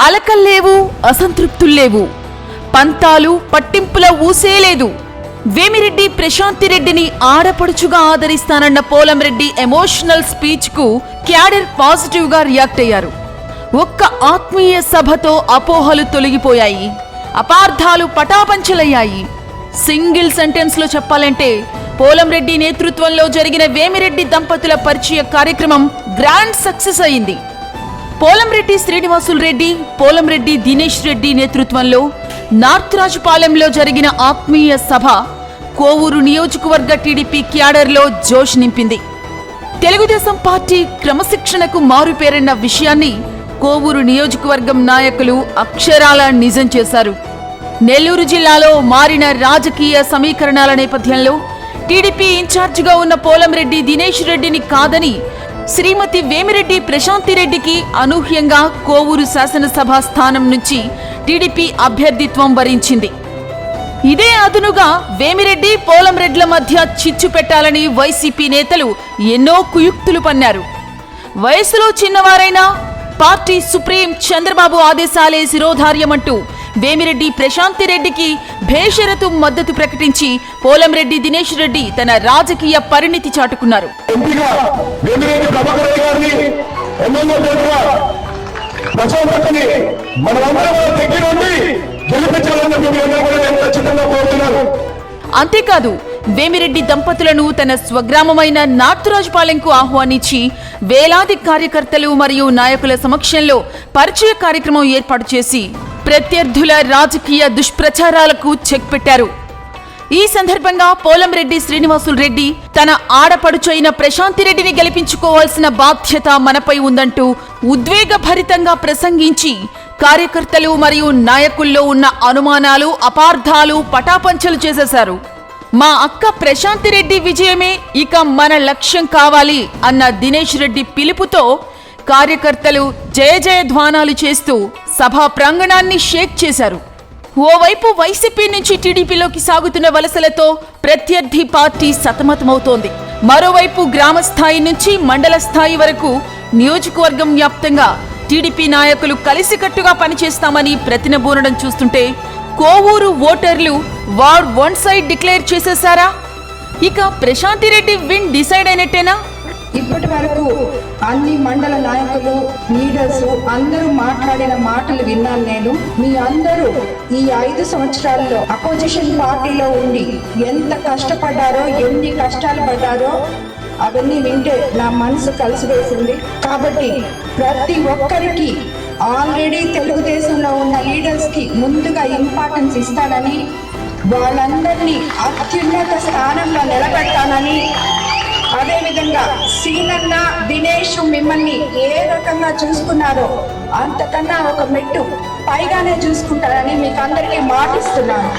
అలకల్లేవు అసంతృప్తుల్లేవు. పంతాలు పట్టింపుల ఊసేలేదు. వేమిరెడ్డి ప్రశాంతి రెడ్డిని ఆడపడుచుగా ఆదరిస్తానన్న పోలంరెడ్డి ఎమోషనల్ స్పీచ్కు క్యాడర్ పాజిటివ్గా రియాక్ట్ అయ్యారు. ఒక్క ఆత్మీయ సభతో అపోహలు తొలగిపోయాయి. అపార్థాలు పటాపంచలయ్యాయి. సింగిల్ సెంటెన్స్లో చెప్పాలంటే పోలంరెడ్డి నేతృత్వంలో జరిగిన వేమిరెడ్డి దంపతుల పరిచయ కార్యక్రమం గ్రాండ్ సక్సెస్ అయింది. పోలంరెడ్డి శ్రీనివాసులు రెడ్డి పోలంరెడ్డి దినేష్ రెడ్డి నేతృత్వంలో నార్త్ రాజుపాలెంలో జరిగిన ఆత్మీయ సభ కోవూరు నియోజకవర్గ టీడీపీ క్యాడర్లో జోష్ నింపింది. తెలుగుదేశం పార్టీ క్రమశిక్షణకు మారుపేరన్న విషయాన్ని కోవూరు నియోజకవర్గం నాయకులు అక్షరాల నిజం చేశారు. నెల్లూరు జిల్లాలో మారిన రాజకీయ సమీకరణాల నేపథ్యంలో టీడీపీ ఇన్ఛార్జిగా ఉన్న పోలంరెడ్డి దినేష్ రెడ్డిని కాదని శ్రీమతి వేమిరెడ్డి ప్రశాంతి రెడ్డికి అనూహ్యంగా కోవూరు శాసనసభ స్థానం నుంచి టీడీపీ అభ్యర్థిత్వం వరించింది. ఇదే అదునుగా వేమిరెడ్డి పోలంరెడ్ల మధ్య చిచ్చు పెట్టాలని వైసీపీ నేతలు ఎన్నో కుయుక్తులు పన్నారు. వయసులో చిన్నవారైనా పార్టీ సుప్రీం చంద్రబాబు ఆదేశాలే శిరోధార్యమంటూ వేమిరెడ్డి ప్రశాంతి రెడ్డికి భేషరతు మద్దతు ప్రకటించి పోలంరెడ్డి దినేష్ రెడ్డి తన రాజకీయ పరిణితి చాటుకున్నారు. అంతేకాదు వేమిరెడ్డి దంపతులను తన స్వగ్రామమైన నార్తురాజుపాలెంకు ఆహ్వానించి వేలాది కార్యకర్తలు మరియు నాయకుల సమక్షంలో పరిచయ కార్యక్రమం ఏర్పాటు చేసి ప్రత్యర్థుల రాజకీయ దుష్ప్రచారాలకు చెక్ పెట్టారు. ఈ సందర్భంగా పోలంరెడ్డి శ్రీనివాసులు రెడ్డి తన ఆడపడుచైన ప్రశాంతి రెడ్డిని గెలిపించుకోవాల్సిన బాధ్యత మనపై ఉందంటూ ఉద్వేగభరితంగా ప్రసంగించి కార్యకర్తలు మరియు నాయకుల్లో ఉన్న అనుమానాలు అపార్థాలు పటాపంచలు చేసేశారు. మా అక్క ప్రశాంతి రెడ్డి విజయమే ఇక మన లక్ష్యం కావాలి అన్న దినేష్ రెడ్డి పిలుపుతో కార్యకర్తలు జయ జయ ధ్వానాలు చేస్తూ సభా ప్రాంగణాన్ని షేక్ చేశారు. ఓవైపు వైసీపీ నుంచి టీడీపీలోకి సాగుతున్న వలసలతో ప్రత్యర్థి పార్టీ సతమతమవుతోంది. మరోవైపు గ్రామ స్థాయి నుంచి మండల స్థాయి వరకు నియోజకవర్గం వ్యాప్తంగా టీడీపీ నాయకులు కలిసికట్టుగా పనిచేస్తామని ప్రతినబూనడం చూస్తుంటే కోవూరు ఓటర్లు వార్ వన్ సైడ్ డిక్లేర్ చేసేశారా? ఇక ప్రశాంతి రెడ్డి విన్ డిసైడ్ అయినట్టేనా? ఇప్పటి వరకు అన్ని మండల నాయకులు లీడర్స్ అందరూ మాట్లాడిన మాటలు విన్నాను నేను. మీ అందరూ ఈ ఐదు సంవత్సరాల్లో అపోజిషన్ పార్టీలో ఉండి ఎంత కష్టపడ్డారో ఎన్ని కష్టాలు పడ్డారో అవన్నీ వింటే నా మనసు కలిసివేసింది. కాబట్టి ప్రతి ఒక్కరికి ఆల్రెడీ తెలుగుదేశం కి ముందుగా ఇంపార్టెన్స్ ఇస్తానని వాళ్ళందరినీ అత్యున్నత స్థానంలో నిలబెడతానని అదేవిధంగా సీనన్న దినేష్ మిమ్మల్ని ఏ రకంగా చూసుకున్నారో అంతకన్నా ఒక మెట్టు పైగానే చూసుకుంటారని మీకు అందరికీ మాటిస్తున్నాను.